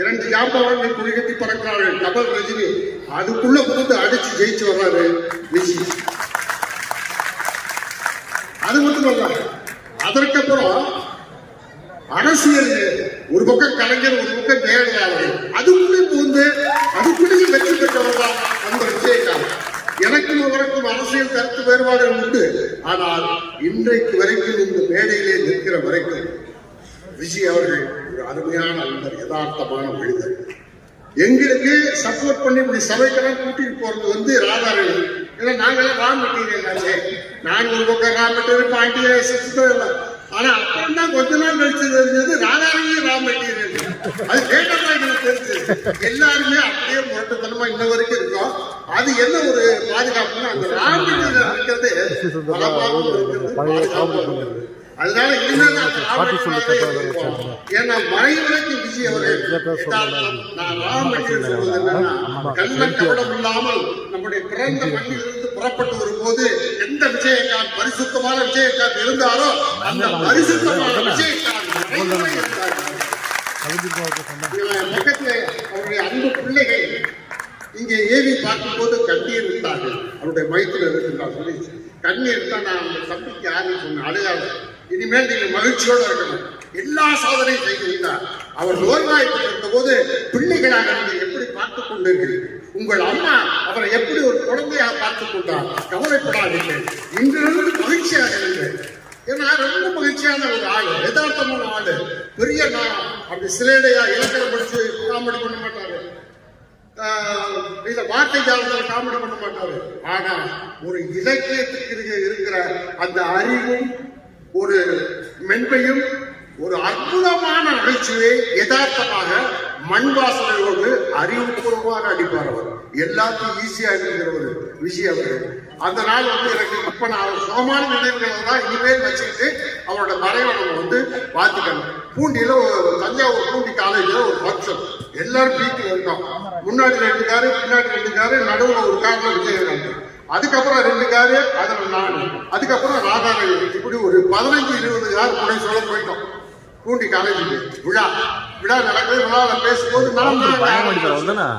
இரண்டு ஜாம்பவான்கள் குடிகட்டி பறக்கிறார்கள். கமல் ரஜினி அதுக்குள்ள புகுந்து அடிச்சு ஜெயிச்சு வர்றாரு விஜய் அது மட்டுமல்ல அதற்கப்புறம் அரசியல் ஒரு பக்கம் கலைஞர் ஒரு பக்கம் ஜெயலலிதாவர்கள் அதுக்குள்ளே புகுந்து அதுக்குள்ளேயே வெற்றி பெற்றவர் தான் அந்த விஜயகாந்த். எனக்கும் அவருக்கும் அரசியல் கருத்து வேறுபாடுகள் உண்டு. ஆனால் இன்றைக்கு வரைக்கும் இந்த மேடையிலே நிற்கிற வரைக்கும் விஜய் அவர்கள் அருமையான நண்பர் யதார்த்தமான மனிதர். எங்களுக்கு சப்போர்ட் பண்ணி இப்படி சபைக்கெல்லாம் கூட்டிட்டு போறது வந்து ராதாரணி ஏன்னா நாங்கெல்லாம் ரா மெட்டீரியல் ஆச்சே நான் ஒரு பக்கம் ரா மெட்டீரியல் பாண்டிய சுத்தம் இல்லை ஆனா அப்புறம் தான் கொஞ்ச நாள் கழிச்சு தெரிஞ்சது ராதாரணி ரா மெட்டீரியல் அது கேட்டதான் எங்களுக்கு தெரிஞ்சது. எல்லாருமே அப்படியே முரட்டுத்தனமா இன்ன வரைக்கும் இருக்கும். அது என்ன ஒரு பாதுகாப்புன்னா அந்த ரா மெட்டீரியல் இருக்கிறது பாதுகாப்பு இருக்கிறது இருக்கிறது. அதனால ராமகிருஷ்ணனாவே இருப்போம். ஏன்னா மறைவுரைக்கு விஜய் அவர்கள் இல்லாமல் நம்முடைய பிறந்த மண்ணிலிருந்து புறப்பட்டு வரும்போது எந்த விஜயகாந்த் பரிசுத்தமான விஜயகாந்த் இருந்தாரோ அந்த பரிசுத்தமான விஜயகாந்த் பக்கத்திலே அவருடைய அன்பு பிள்ளைகள் இங்கே ஏவி பார்க்கும்போது கண்ணீர் விட்டார்கள். அவருடைய வயிற்றில் இருக்கின்றார். சொல்லி கண்ணீர் விட்டா நான் தம்பிக்கு யாரும் சொன்னேன் அழுகாத இனிமேல் நீங்கள் மகிழ்ச்சியோடு இருக்கணும். எல்லா சாதனையும் செய்து வைத்தார். அவர் நோய்வாய்ப்பட்டிருந்த போது பிள்ளைகளாக நீங்கள் எப்படி பார்த்துக் கொண்டீர்கள்? உங்கள் அம்மா அவரை எப்படி ஒரு குழந்தையாக பார்த்துக் கொண்டார்? கவலைப்படாதீர்கள். இன்றிலிருந்து மகிழ்ச்சியாக இருங்கள். ஏன்னா ரொம்ப மகிழ்ச்சியான ஒரு ஆள் யதார்த்தமான ஆள் பெரிய நான் அப்படி சிலேடையா இலக்கணம் படிச்சு காமெடி பண்ண மாட்டாரு. ஆஹ் இந்த வார்த்தை ஜாலத்தில் காமெடி பண்ண மாட்டாரு. ஆனா ஒரு இலக்கியத்துக்கு இருக்கிற அந்த அறிவும் ஒரு மென்மையும் ஒரு அற்புதமான நகைச்சுவை யதார்த்தமாக மண் வாசனையோடு அறிவுபூர்வமாக அடிப்பார் அவர். எல்லாத்தையும் ஈஸியா இருக்கிறவர் விஷயம் அவர் அந்த நாள் வந்து எனக்கு இப்ப நான் சுகமான நினைவுகளை தான் இனிமேல் வச்சுக்கிட்டு அவரோட மறைவை நம்ம வந்து பார்த்துக்கணும் பூண்டியில ஒரு தஞ்சாவூர் பூண்டி காலேஜில் ஒரு ஃபங்க்ஷன் எல்லாரும் பீக்கில் இருந்தோம் முன்னாடி ரெண்டு காரு பின்னாடி ரெண்டு காரு நடுவுல ஒரு காரில் விஜய் அதுக்கப்புறம் ரெண்டு காரு அதுல நான் அதுக்கப்புறம் ராதாரவி இப்படி ஒரு பதினஞ்சு இருபது கார் கூட சொல்ல போயிட்டோம். பூண்டி காலேஜுக்கு விழா. விழா நடக்குது. விழாவில் பேசும்போது நான்